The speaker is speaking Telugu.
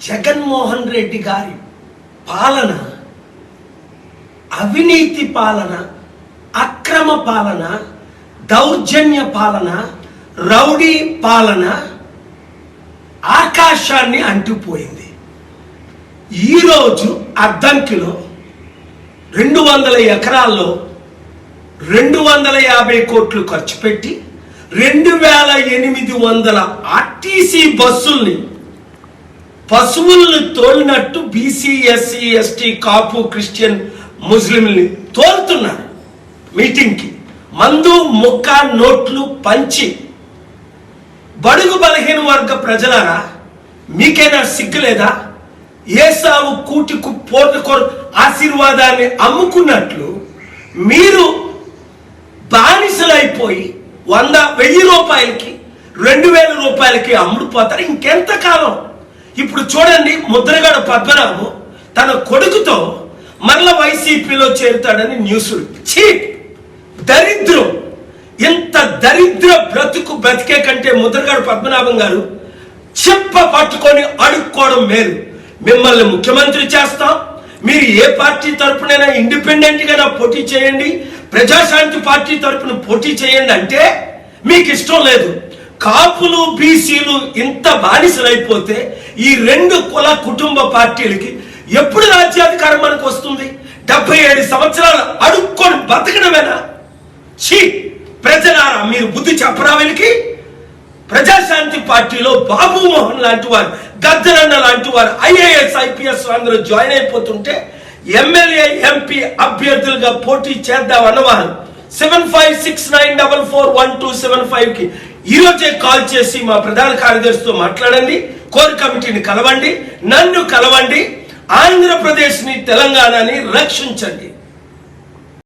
జగన్మోహన్ రెడ్డి గారి పాలన అవినీతి పాలన అక్రమ పాలన దౌర్జన్య పాలన రౌడీ పాలన ఆకాశాన్ని అంటుపోయింది ఈరోజు అద్దంకిలో రెండు వందల ఎకరాల్లో రెండు వందల యాభై కోట్లు ఖర్చు పెట్టి రెండు వేల ఎనిమిది వందల ఆర్టీసీ బస్సుల్ని పశువుల్ని తోలినట్టు BC SC ST Kapu Christian ముస్లింని తోలుతున్నారు మీటింగ్కి. మందు ముక్క నోట్లు పంచి బడుగు బలహీన వర్గ ప్రజలారా మీకైనా సిగ్గులేదా? ఏసావు కూటికు పోట కొర ఆశీర్వాదాన్ని అమ్ముకున్నట్లు మీరు బానిసలైపోయి వంద వెయ్యి రూపాయలకి రెండు వేల రూపాయలకి అమ్ముడుపోతారు. ఇంకెంత కాలం ఇప్పుడు చూడండి ముద్రగడ పద్మనాభం తన కొడుకుతో మరల వైసీపీలో చేరుతాడని న్యూస్లు ఛీ! దరిద్రం. ఇంత దరిద్ర బ్రతుకు బ్రతికే కంటే ముద్రగడ పద్మనాభం గారు చెప్ప పట్టుకొని అడుక్కోవడం మేలు. మిమ్మల్ని ముఖ్యమంత్రి చేస్తాం. మీరు ఏ పార్టీ తరపునైనా ఇండిపెండెంట్గా పోటీ చేయండి. ప్రజాశాంతి పార్టీ తరపున పోటీ చేయండి అంటే మీకు ఇష్టం లేదు. కాపులు బీసీలు ఇంత బానిసలైపోతే ఈ రెండు కుల కుటుంబ పార్టీలకి ఎప్పుడు రాజ్యాధికారం మనకు వస్తుంది? డెబ్బై ఏడు సంవత్సరాలు అడుక్కొని బతకడమేనా? చీ ప్రజలారా మీరు బుద్ధి చెప్పరా వీళ్ళకి? ప్రజాశాంతి పార్టీలో బాబు మోహన్ లాంటి వారు గద్దరన్న లాంటి వారు ఐఏఎస్ ఐపీఎస్ అందరూ జాయిన్ అయిపోతుంటే ఎమ్మెల్యే ఎంపీ అభ్యర్థులుగా పోటీ చేద్దామన్న అన్నవారు seven five six nine double four one two seven ఫైవ్కి ఈ రోజే కాల్ చేసి మా ప్రధాన కార్యదర్శితో మాట్లాడండి కోర్ కమిటీని కలవండి నన్ను కలవండి ఆంధ్రప్రదేశ్ని తెలంగాణని రక్షించండి.